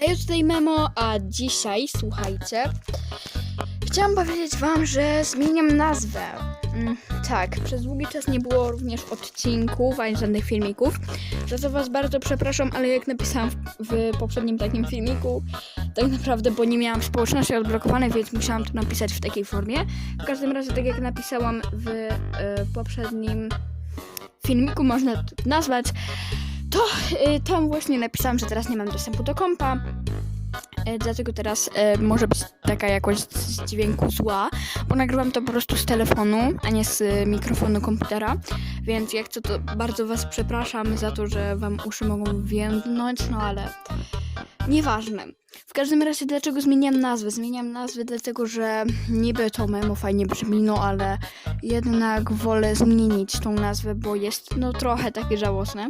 Hej, tutaj Memo, a dzisiaj, słuchajcie, chciałam powiedzieć wam, że zmieniam nazwę. Mm, tak, przez długi czas nie było również odcinków, ani żadnych filmików, za co was bardzo przepraszam, ale jak napisałam w, w poprzednim takim filmiku, tak naprawdę, bo nie miałam społeczności odblokowanej, więc musiałam to napisać w takiej formie. W każdym razie, tak jak napisałam w e, poprzednim filmiku, można to nazwać, to y, tam właśnie napisałam, że teraz nie mam dostępu do kompa. Y, dlatego teraz y, może być taka jakość z dźwięku zła, bo nagrywam to po prostu z telefonu, a nie z y, mikrofonu komputera. Więc jak co, to bardzo Was przepraszam za to, że Wam uszy mogą więdnąć, no ale nieważne. W każdym razie, dlaczego zmieniam nazwę? Zmieniam nazwę dlatego, że niby to memo fajnie brzmi, no ale jednak wolę zmienić tą nazwę, bo jest no trochę takie żałosne.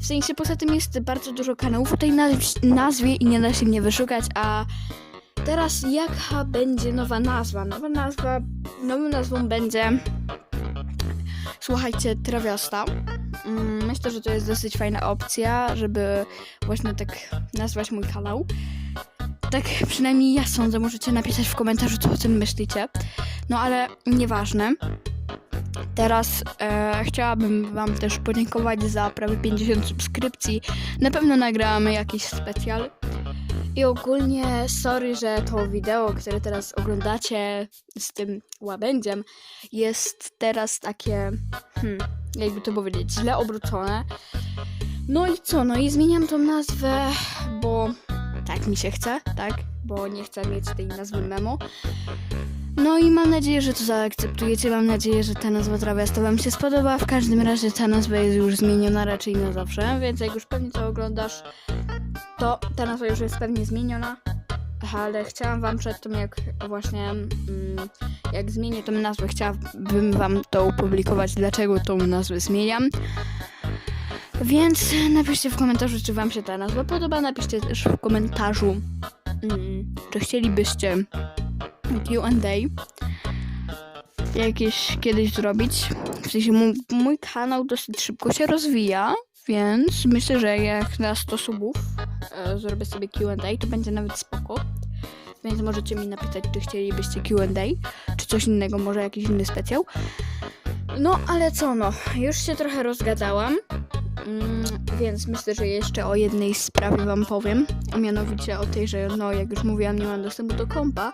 W sensie poza tym jest bardzo dużo kanałów o tej nazw- nazwie i nie da się mnie wyszukać, a teraz jaka będzie nowa nazwa? Nowa nazwa, nową nazwą będzie słuchajcie, Trawiasta. Mm, Myślę, że to jest dosyć fajna opcja, żeby właśnie tak nazwać mój kanał. Tak przynajmniej ja sądzę, możecie napisać w komentarzu, co o tym myślicie. No ale nieważne. Teraz e, chciałabym Wam też podziękować za prawie 50 subskrypcji. Na pewno nagramy jakiś specjal. I ogólnie sorry, że to wideo, które teraz oglądacie z tym łabędziem, jest teraz takie, hmm, jakby to powiedzieć, źle obrócone. No i co, no i zmieniam tą nazwę, bo tak mi się chce, tak? Bo nie chcę mieć tej nazwy memo. No i mam nadzieję, że to zaakceptujecie. Mam nadzieję, że ta nazwa Trawiasta Wam się spodoba. W każdym razie ta nazwa jest już zmieniona raczej na zawsze, więc jak już pewnie to oglądasz, to ta nazwa już jest pewnie zmieniona. Ale chciałam Wam przed tym, jak właśnie mm, jak zmienię tą nazwę, chciałabym Wam to opublikować, dlaczego tą nazwę zmieniam. Więc napiszcie w komentarzu, czy Wam się ta nazwa podoba. Napiszcie też w komentarzu, mm, czy chcielibyście Q&A jakieś kiedyś zrobić. W sensie mój, mój kanał dosyć szybko się rozwija, więc myślę, że jak na 100 subów zrobię sobie Q&A, to będzie nawet spoko. Więc możecie mi napisać, czy chcielibyście Q&A, czy coś innego, może jakiś inny specjał. No, ale co no, już się trochę rozgadałam. Mm, więc myślę, że jeszcze o jednej sprawie wam powiem, a mianowicie o tej, że no jak już mówiłam, nie mam dostępu do kompa,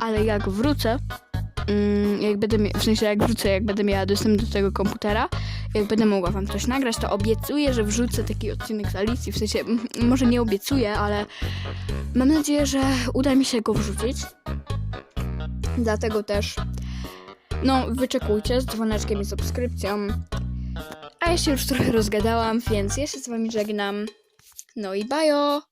ale jak wrócę, mm, jak będę, w sensie jak wrócę, jak będę miała dostęp do tego komputera, jak będę mogła wam coś nagrać, to obiecuję, że wrzucę taki odcinek z Alicji, w sensie może nie obiecuję, ale mam nadzieję, że uda mi się go wrzucić. Dlatego też no, wyczekujcie z dzwoneczkiem i subskrypcją. A ja się już trochę rozgadałam, więc ja się z wami żegnam. No i bajo!